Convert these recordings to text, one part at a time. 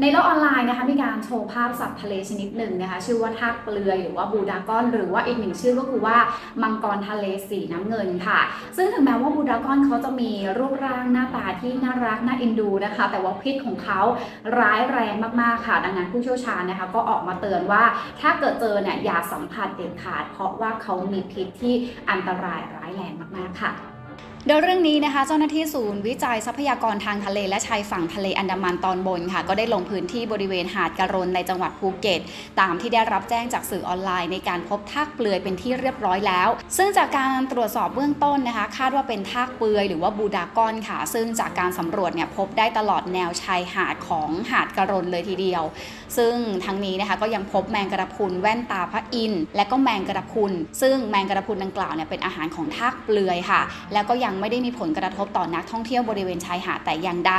ในโลกออนไลน์นะคะมีการโชว์ภาพสัตว์ทะเลชนิดหนึ่งนะคะชื่อว่าทากเปลือยหรือว่าบูดากอน หรือว่าอีกหนึ่งชื่อก็คือว่ามังกรทะเลสีน้ำเงินค่ะ ซึ่งถึงแม้ว่าบูดากอนเขาจะมีรูปร่างหน้าตาที่น่ารักน่าเอ็นดูนะคะ แต่ว่าพิษของเขาร้ายแรงมากๆค่ะ ดังนั้นผู้เชี่ยวชาญนะคะก็ออกมาเตือนว่าถ้าเกิดเจอเนี่ยอย่าสัมผัสเด็ดขาด เพราะว่าเขามีพิษที่อันตรายร้ายแรงมากๆค่ะ โดยเรื่องนี้นะคะเจ้าหน้าที่ศูนย์วิจัยทรัพยากรทางทะเลและชายฝั่งทะเลอันดามันตอนบนค่ะ ก็ได้ลงพื้นที่บริเวณหาดกะรนในจังหวัดภูเก็ต ตามที่ได้รับแจ้งจากสื่อออนไลน์ในการพบทากเปลือยเป็นที่เรียบร้อยแล้ว ซึ่งจากการตรวจสอบเบื้องต้นนะคะ คาดว่าเป็นทากเปลือยหรือว่าบูดากอนค่ะ ซึ่งจากการสำรวจเนี่ยพบได้ตลอดแนวชายหาดของหาดกะรนเลยทีเดียว ซึ่งทั้งนี้นะคะก็ยังพบแมงกระพุนแว่นตาพระอินทร์และก็แมงกระพุนซึ่งแมงกระพุนดังกล่าวเนี่ยเป็นอาหารของทากเปลือยค่ะ แล้วก็ยังไม่ได้มีผลกระทบต่อนักท่องเที่ยวบริเวณชายหาดแต่อย่างใด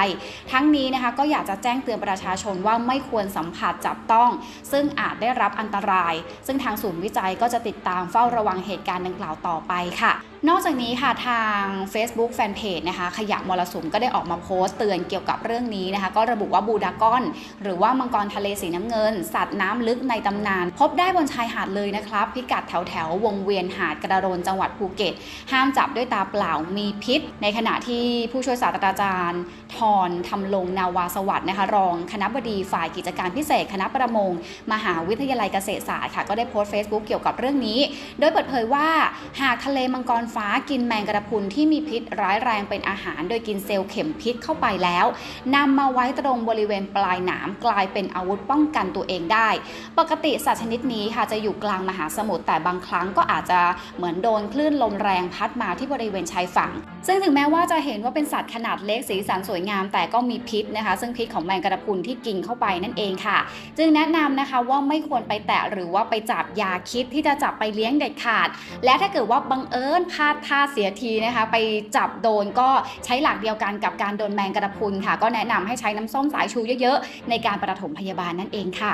ทั้งนี้นะคะก็อยากจะแจ้งเตือนประชาชนว่าไม่ควรสัมผัสจับต้อง ซึ่งอาจได้รับอันตราย ซึ่งทางศูนย์วิจัยก็จะติดตามเฝ้าระวังเหตุการณ์ดังกล่าวต่อไปค่ะ นอกจากนี้ค่ะทาง Facebook Fanpage นะคะขยะมรสุมก็ได้ออกมาโพสต์เตือนเกี่ยวกับเรื่องนี้นะคะ ก็ระบุว่าบูดากอน หรือว่ามังกรทะเลสีน้ำเงิน สัตว์น้ำลึกในตำนาน พบได้บนชายหาดเลยนะครับ พิกัดแถวแถวๆวงเวียนหาดกระโดนจังหวัดภูเก็ต ห้ามจับด้วยตาเปล่ามีพิษ ในขณะที่ผู้ช่วยศาสตราจารย์ รทำลงนาวาสวัสด์นะคะรองคณะบดีฝ่ายกิจการพิเศษ คณะประมง มหาวิทยาลัยเกษตรศาสตร์ค่ะก็ได้โพสต์ Facebook เกี่ยวกับเรื่องนี้ โดยเปิดเผยว่า หากทะเลมังกรฟ้ากินแมงกระพุนที่มีพิษร้ายแรงเป็นอาหาร โดยกินเซลล์เข็มพิษเข้าไปแล้วนำมาไว้ตรงบริเวณปลายหนามกลายเป็นอาวุธป้องกันตัวเองได้ ปกติสัตว์ชนิดนี้ค่ะจะอยู่กลางมหาสมุทรแต่บางครั้งก็อาจจะเหมือนโดนคลื่นลมแรงพัดมาที่บริเวณชายฝั่ง ซึ่งถึงแม้ว่าจะเห็นว่าเป็นสัตว์ขนาดเล็กสีสันสวยงามแต่ก็มีพิษนะคะ ซึ่งพิษของแมงกระพรุนที่กินเข้าไปนั่นเองค่ะ จึงแนะนำนะคะว่าไม่ควรไปแตะหรือว่าไปจับยาคิดที่จะจับไปเลี้ยงเด็ดขาด และถ้าเกิดว่าบังเอิญพลาดท่าเสียทีนะคะ ไปจับโดนก็ใช้หลักเดียวกันกับการโดนแมงกระพรุนค่ะ ก็แนะนำให้ใช้น้ำส้มสายชูเยอะๆ ในการประถมพยาบาลนั่นเองค่ะ